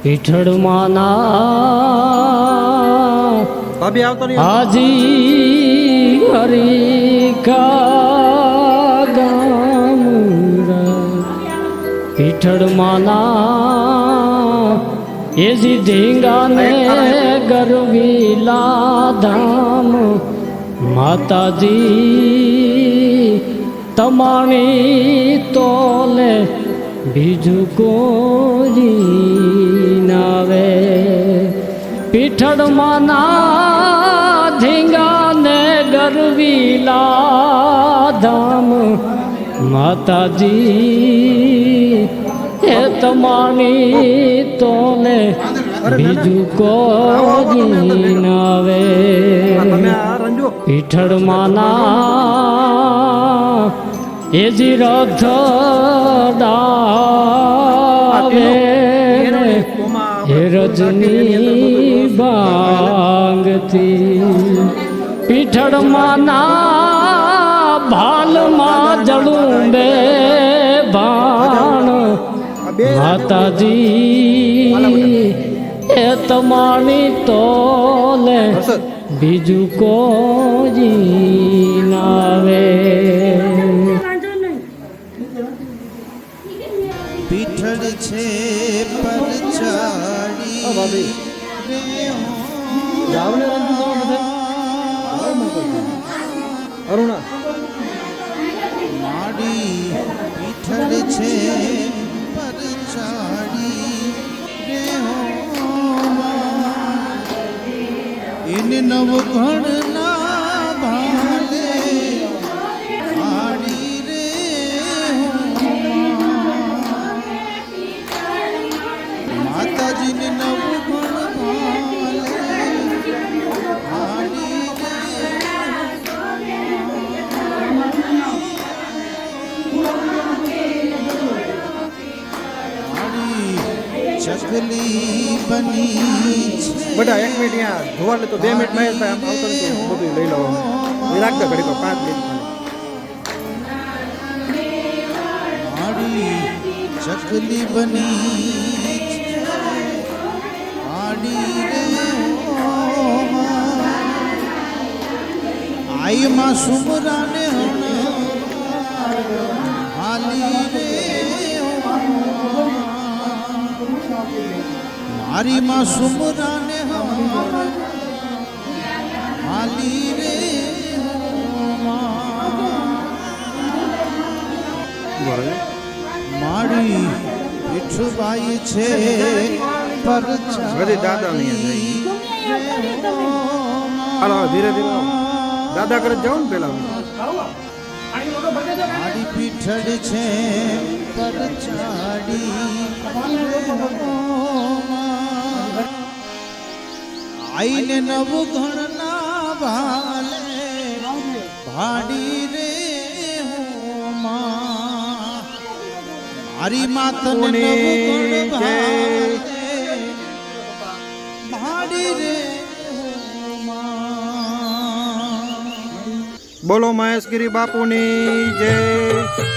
પીઠળ માના ભાભી આવતો નહીં હાજી હરિકા ગામ પીઠળ માના એજી ધીંગાને ગરવીલા લાધામ માતાજી તમારી તોલે બીજું કોરી નાવે પીઠળમાં ના ધીંગાને ગરવીલા ધામ માતાજી એ તમારી તોલે બીજું કોરી નાવે પીઠળમાં ના એજી રથ ડાવે હે રજની બાંગતી પીઠળમાં ના ભાલમાં જળું બે ભાણ આ બે માતાજી એ તમારી તોલે હર્ષદ છે. રે જાવને રંજુ જાવ બધે. અરુણા માડી પીઠળ છે પરચાડી રે હો નવ ઘણના માતાજીને નવ ગુણ ચકલી બની બેટા એક મિનિટ અહીંયા જોવા લે તો બે મિનિટમાં આવતો બધું લઈ લો. એ ઘડી તો પાંચ મિનિટ ચકલી બની આઈમાં સુમરાને હાલી રે માં. મારી માં સુમરાને હાલી રે મારી માં. પીઠબાઈ છે પર દાદા ધીરે ધીરે. દાદા કરે જાઉં ને પેલા મારી પીઠડ છે પરચાડી આઈને નવ ઘણના ભાલે ભાડી રે હો મારી માતને નવું ઘણ ભાલે બોલો મહેશગીરી બાપુની જય.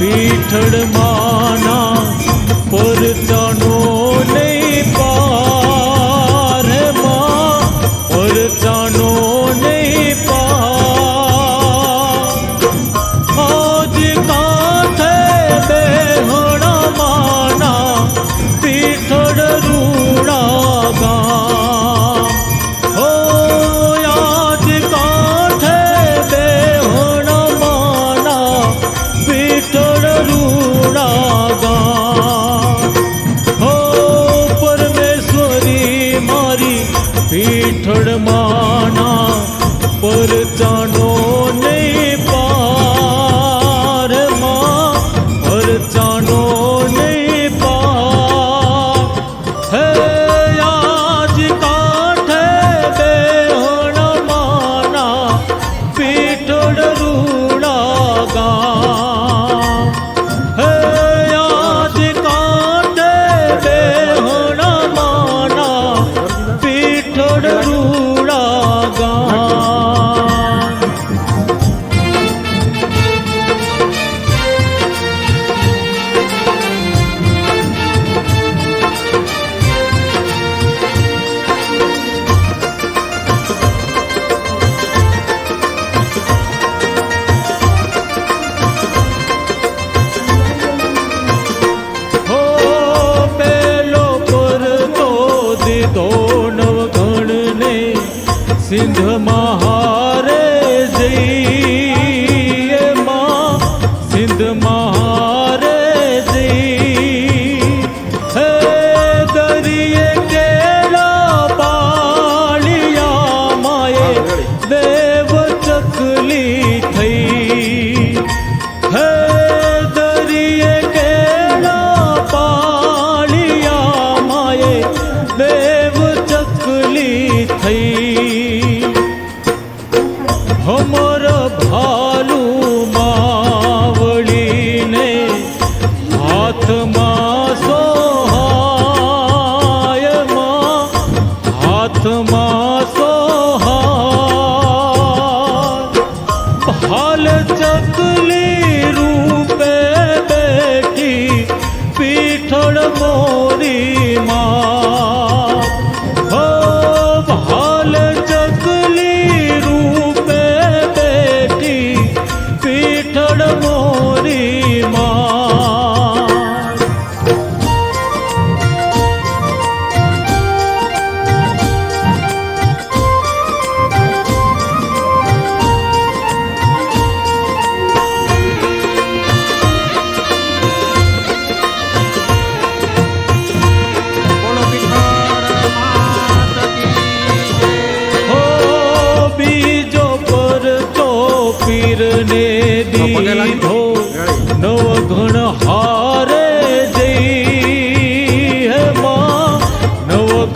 પીઠળ માના પરચાનો પીઠળ માના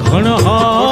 ઘણ હારે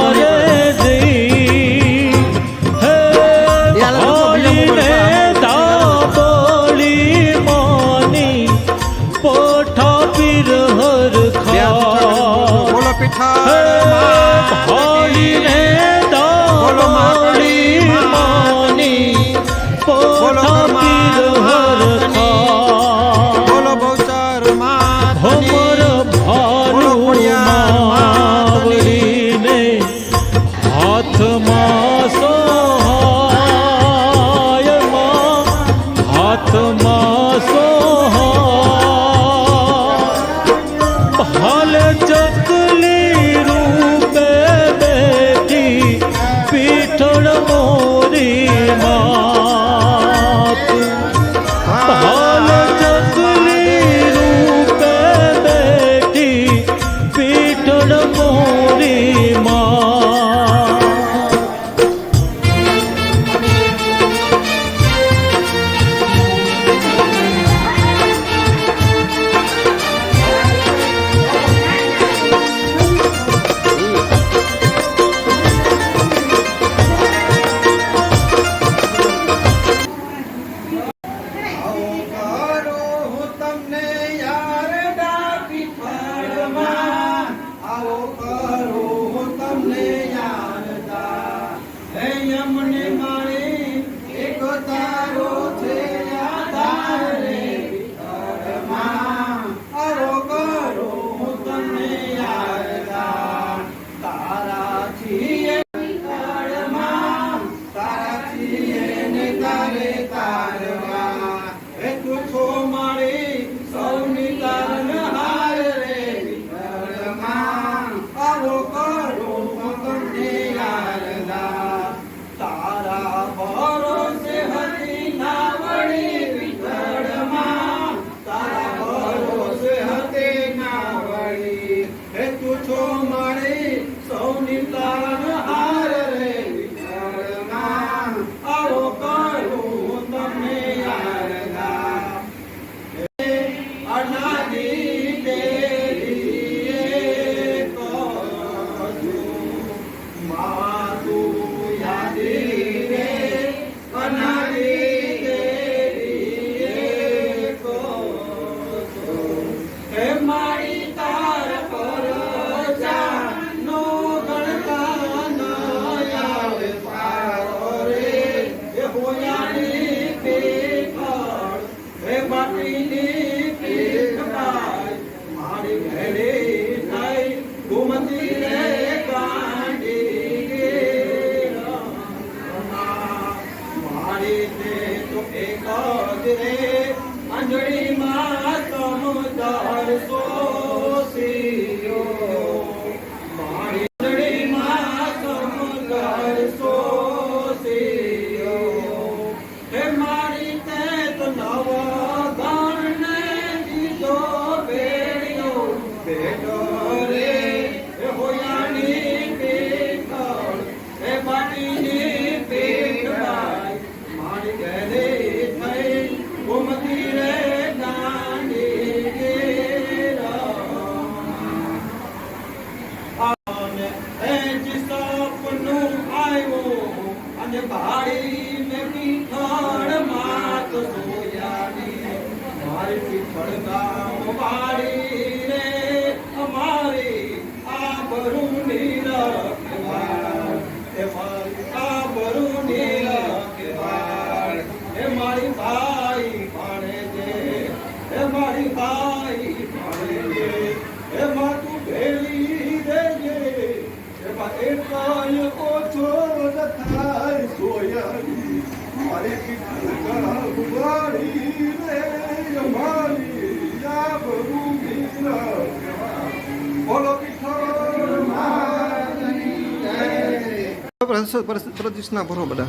પ્રદક્ષિણા ભરો બધા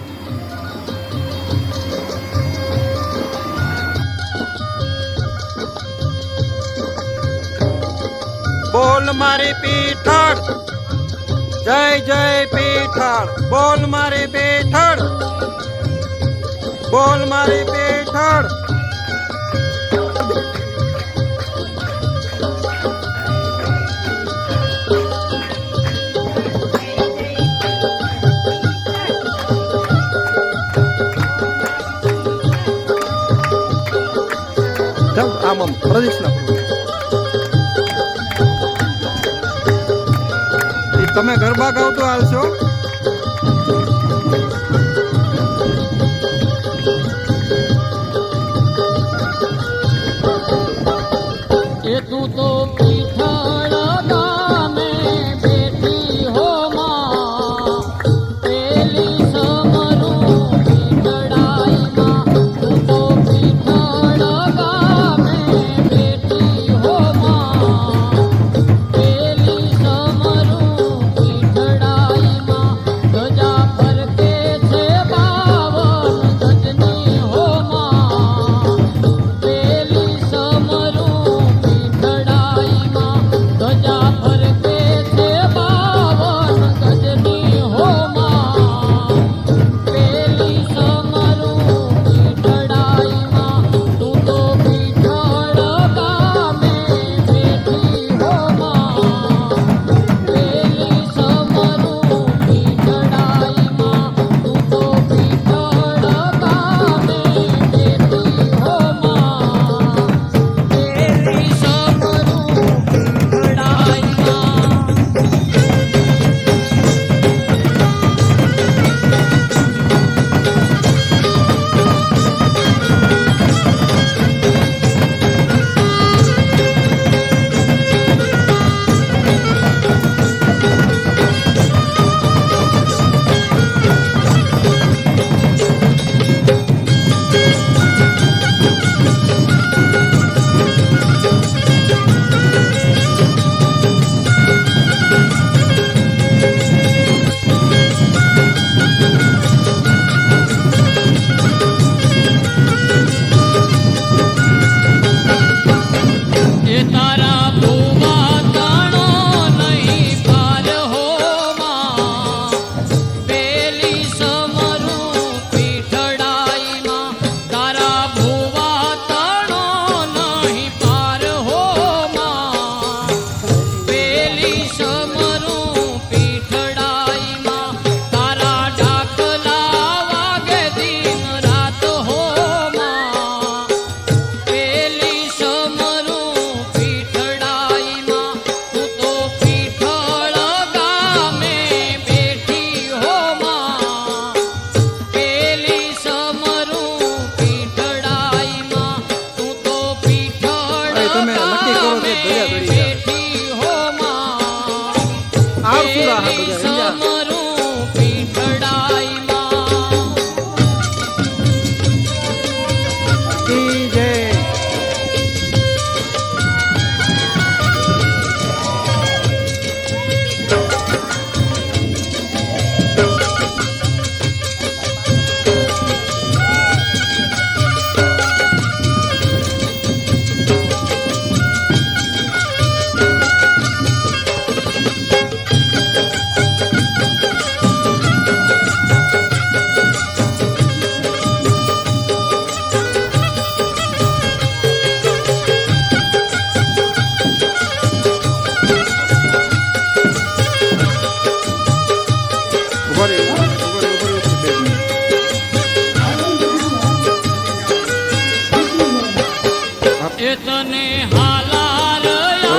બોલ મારી પીઠળ, જય જય પીઠળ, બોલ મારી પીઠળ, બોલ મારી પીઠળ. જાઓ આમ આમ પ્રદક્ષિણા તમે ગરબા ગાવ તો આવશો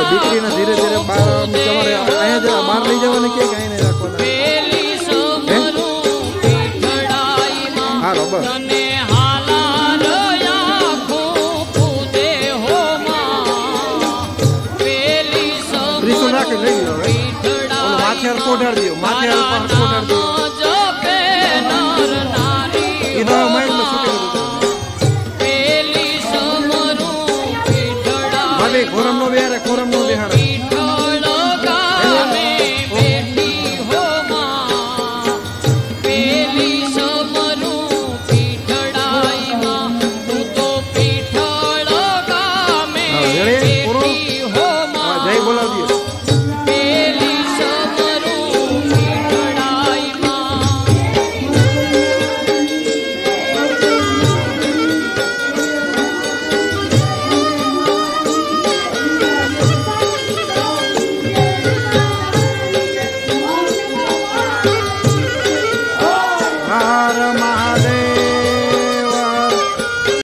દીકરીને ધીરે ધીરે બહાર તમારે અહીંયા જ બહાર લઈ જવાને કે કાંઈ નહીં રાખવાના. માથે પોઢાડી દો. 厉害，了。